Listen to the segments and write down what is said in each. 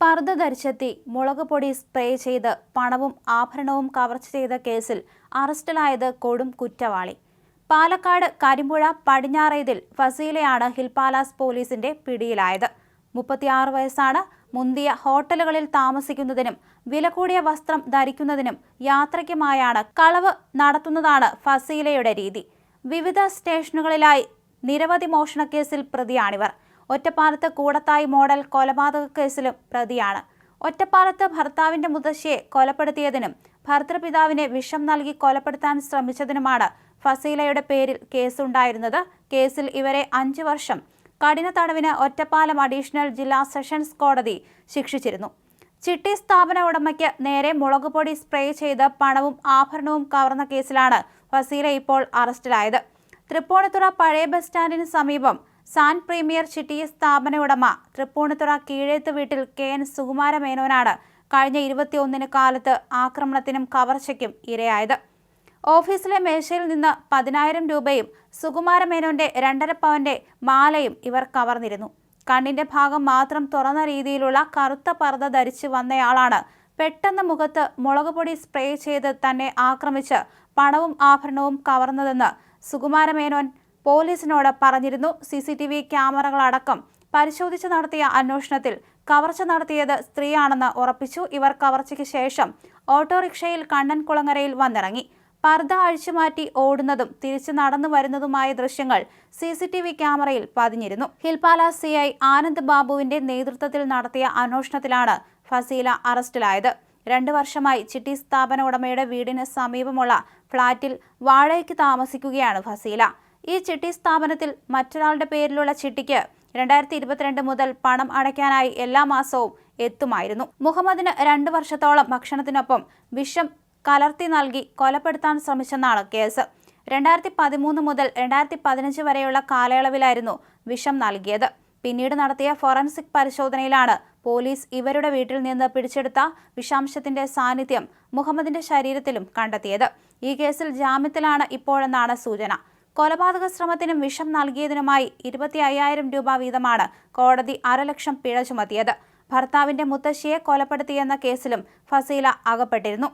പർദ്ദ ധരിച്ചെത്തി മുളക് പൊടി സ്പ്രേ ചെയ്ത് പണവും ആഭരണവും കവർച്ച ചെയ്ത കേസിൽ അറസ്റ്റിലായത് കൊടും കുറ്റവാളി. പാലക്കാട് കരിമ്പുഴ പടിഞ്ഞാറേതിൽ ഫസീലയാണ് ഹിൽപാലാസ് പോലീസിന്റെ പിടിയിലായത്. മുപ്പത്തിയാറ് വയസ്സാണ്. മുന്തിയ ഹോട്ടലുകളിൽ താമസിക്കുന്നതിനും വില കൂടിയ വസ്ത്രം ധരിക്കുന്നതിനും യാത്രയ്ക്കുമായാണ് കളവ് നടത്തുന്നതാണ് ഫസീലയുടെ രീതി. വിവിധ സ്റ്റേഷനുകളിലായി നിരവധി മോഷണക്കേസിൽ പ്രതിയാണിവർ. ഒറ്റപ്പാലത്ത് കൂടത്തായി മോഡൽ കൊലപാതക കേസിലും പ്രതിയാണ്. ഒറ്റപ്പാലത്ത് ഭർത്താവിന്റെ മുത്തശ്ശിയെ കൊലപ്പെടുത്തിയതിനും ഭർത്തൃപിതാവിനെ വിഷം നൽകി കൊലപ്പെടുത്താൻ ശ്രമിച്ചതിനുമാണ് ഫസീലയുടെ പേരിൽ കേസുണ്ടായിരുന്നത്. കേസിൽ ഇവരെ അഞ്ചു വർഷം കഠിന തടവിന് ഒറ്റപ്പാലം അഡീഷണൽ ജില്ലാ സെഷൻസ് കോടതി ശിക്ഷിച്ചിരുന്നു. ചിട്ടി സ്ഥാപന ഉടമയ്ക്ക് നേരെ മുളകുപൊടി സ്പ്രേ ചെയ്ത് പണവും ആഭരണവും കവർന്ന കേസിലാണ് ഫസീല ഇപ്പോൾ അറസ്റ്റിലായത്. തൃപ്പൂണിത്തുറ പഴയ ബസ് സ്റ്റാൻഡിന് സമീപം സാൻ പ്രീമിയർ ചിട്ടി സ്ഥാപന ഉടമ തൃപ്പൂണിത്തുറ കീഴേത്ത് വീട്ടിൽ കെ എൻ സുകുമാര മേനോനാണ് കഴിഞ്ഞ ഇരുപത്തിയൊന്നിന് കാലത്ത് ആക്രമണത്തിനും കവർച്ചയ്ക്കും ഇരയായത്. ഓഫീസിലെ മേശയിൽ നിന്ന് പതിനായിരം രൂപയും സുകുമാര മേനോന്റെ രണ്ടര പവന്റെ മാലയും ഇവർ കവർന്നിരുന്നു. കണ്ണിന്റെ ഭാഗം മാത്രം തുറന്ന രീതിയിലുള്ള കറുത്ത പർദ്ദ ധരിച്ചു വന്നയാളാണ് പെട്ടെന്ന് മുഖത്ത് മുളകുപൊടി സ്പ്രേ ചെയ്ത് തന്നെ ആക്രമിച്ച് പണവും ആഭരണവും കവർന്നതെന്ന് സുകുമാര മേനോൻ പോലീസിനോട് പറഞ്ഞിരുന്നു. സി സി ടി വി ക്യാമറകളടക്കം പരിശോധിച്ച് നടത്തിയ അന്വേഷണത്തിൽ കവർച്ച നടത്തിയത് സ്ത്രീയാണെന്ന് ഉറപ്പിച്ചു. ഇവർ കവർച്ചയ്ക്ക് ശേഷം ഓട്ടോറിക്ഷയിൽ കണ്ണൻകുളങ്ങരയിൽ വന്നിറങ്ങി. പർദ്ദ അഴിച്ചുമാറ്റി ഓടുന്നതും തിരിച്ചു നടന്നു വരുന്നതുമായ ദൃശ്യങ്ങൾ സി സി ടി വി ക്യാമറയിൽ പതിഞ്ഞിരുന്നു. ഹിൽപാല സി ഐ ആനന്ദ് ബാബുവിന്റെ നേതൃത്വത്തിൽ നടത്തിയ അന്വേഷണത്തിലാണ് ഫസീല അറസ്റ്റിലായത്. രണ്ടു വർഷമായി ചിട്ടി സ്ഥാപന ഉടമയുടെ വീടിന് സമീപമുള്ള ഫ്ളാറ്റിൽ വാഴയ്ക്ക് താമസിക്കുകയാണ് ഫസീല. ഈ ചിട്ടി സ്ഥാപനത്തിൽ മറ്റൊരാളുടെ പേരിലുള്ള ചിട്ടിക്ക് രണ്ടായിരത്തി ഇരുപത്തിരണ്ട് മുതൽ പണം അടയ്ക്കാനായി എല്ലാ മാസവും എത്തുമായിരുന്നു. മുഹമ്മദിന് രണ്ടു വർഷത്തോളം ഭക്ഷണത്തിനൊപ്പം വിഷം കലർത്തി നൽകി കൊലപ്പെടുത്താൻ ശ്രമിച്ചെന്നാണ് കേസ്. രണ്ടായിരത്തി പതിമൂന്ന് മുതൽ രണ്ടായിരത്തി പതിനഞ്ച് വരെയുള്ള കാലയളവിലായിരുന്നു വിഷം നൽകിയത്. പിന്നീട് നടത്തിയ ഫോറൻസിക് പരിശോധനയിലാണ് പോലീസ് ഇവരുടെ വീട്ടിൽ നിന്ന് പിടിച്ചെടുത്ത വിഷാംശത്തിന്റെ സാന്നിധ്യം മുഹമ്മദിന്റെ ശരീരത്തിലും കണ്ടെത്തിയത്. ഈ കേസിൽ ജാമ്യത്തിലാണ് ഇപ്പോഴെന്നാണ് സൂചന. കൊലപാതക ശ്രമത്തിനും വിഷം നൽകിയതിനുമായി ഇരുപത്തി അയ്യായിരം രൂപ വീതമാണ് കോടതി അരലക്ഷം പിഴ ചുമത്തിയത്. ഭർത്താവിന്റെ മുത്തശ്ശിയെ കൊലപ്പെടുത്തിയെന്ന കേസിലും ഫസീല അകപ്പെട്ടിരുന്നു.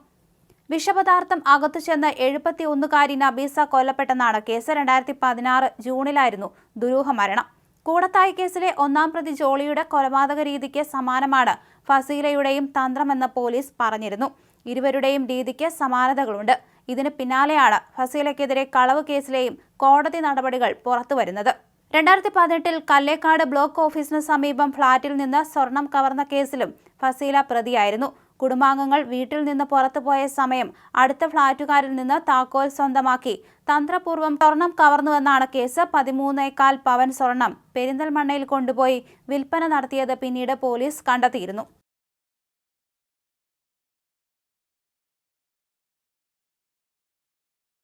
വിഷപദാർത്ഥം അകത്തു ചെന്ന് എഴുപത്തി ഒന്നുകാരി നബീസ കൊല്ലപ്പെട്ടെന്നാണ് കേസ്. രണ്ടായിരത്തി പതിനാറ് ജൂണിലായിരുന്നു ദുരൂഹ മരണം. കൂടത്തായി കേസിലെ ഒന്നാം പ്രതി ജോളിയുടെ കൊലപാതക രീതിക്ക് സമാനമാണ് ഫസീലയുടെയും തന്ത്രമെന്ന് പോലീസ് പറഞ്ഞിരുന്നു. ഇരുവരുടെയും രീതിക്ക് സമാനതകളുണ്ട്. ഇതിന് പിന്നാലെയാണ് ഫസീലയ്ക്കെതിരെ കളവ് കേസിലെയും കോടതി നടപടികൾ പുറത്തുവരുന്നത് രണ്ടായിരത്തി പതിനെട്ടിൽ കല്ലേക്കാട് ബ്ലോക്ക് ഓഫീസിന് സമീപം ഫ്ളാറ്റിൽ നിന്ന് സ്വർണം കവർന്ന കേസിലും ഫസീല പ്രതിയായിരുന്നു. കുടുംബാംഗങ്ങൾ വീട്ടിൽ നിന്ന് പുറത്തുപോയ സമയം അടുത്ത ഫ്ളാറ്റുകാരിൽ നിന്ന് താക്കോൽ സ്വന്തമാക്കി. തന്ത്രപൂർവം സ്വർണം കവർന്നുവെന്നാണ് കേസ്. പതിമൂന്നേക്കാൽ പവൻ സ്വർണം പെരിന്തൽമണ്ണയിൽ കൊണ്ടുപോയി വിൽപ്പന നടത്തിയത് പിന്നീട് പോലീസ് കണ്ടെത്തിയിരുന്നു.